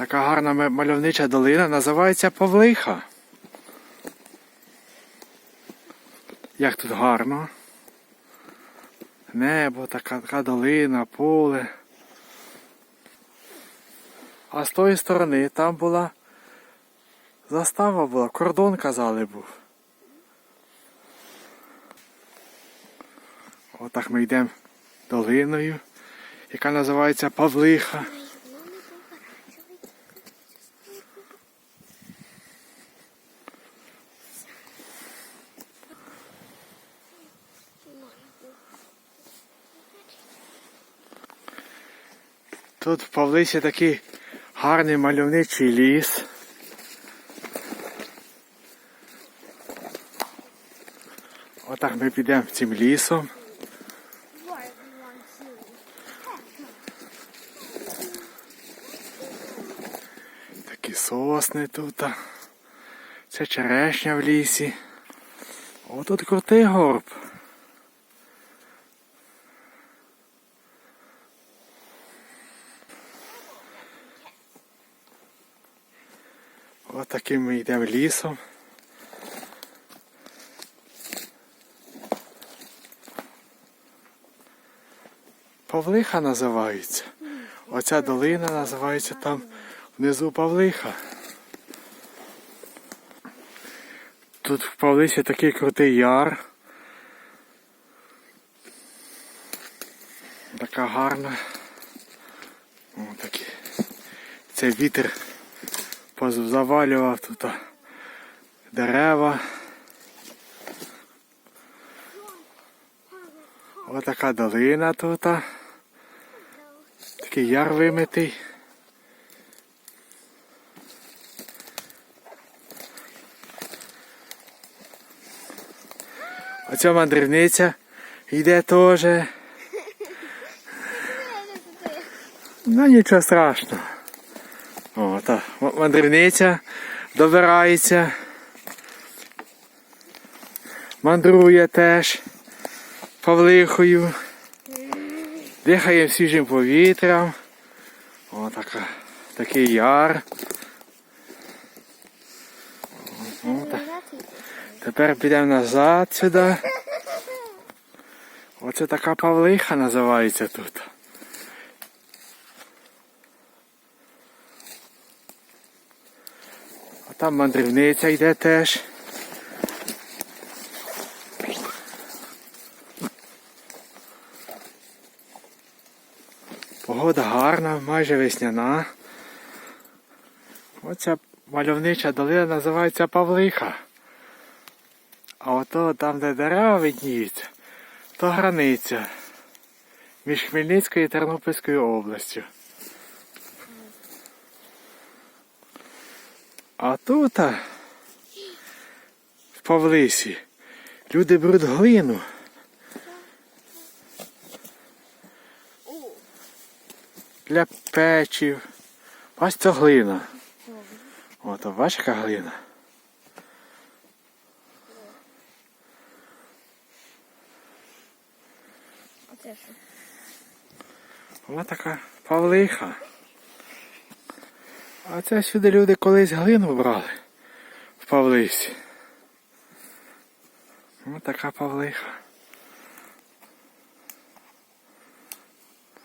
Така гарна мальовнича долина називається Павлиха. Як тут гарно. Небо, така, така долина, поле. А з тої сторони там була застава була, кордон казали був. Отак ми йдемо долиною, яка називається Павлиха. Тут в Павлисі такий гарний мальовничий ліс. Отак ми підемо цим лісом. Такі сосни тут. Це черешня в лісі. О, тут крутий горб. Ось таким ми йдемо лісом. Павлиха називається. Оця долина називається там внизу Павлиха. Тут в Павлисі такий крутий яр. Така гарна. О, такі. Це вітер позавалював тут дерева. Ось така долина тут. Такий яр вимитий. Оця мандрівниця йде теж. Ну нічого страшного. О, та мандрівниця добирається. Мандрує теж Павлихою. Дихає свіжим повітрям. О, така, такий яр. О, та- Тепер підемо назад сюди. Оце така Павлиха називається тут. Там мандрівниця йде теж. Погода гарна, майже весняна. Оця мальовнича долина називається Павлиха. А ото там, де дерева видніються, то границя між Хмельницькою і Тернопільською областю. А тут в Павлисі люди беруть глину. Для печів. Ось це глина. От, а бачиш, яка глина. Ось така Павлиха. А це сюди люди колись глину брали в Павлисі. Ось така Павлиха.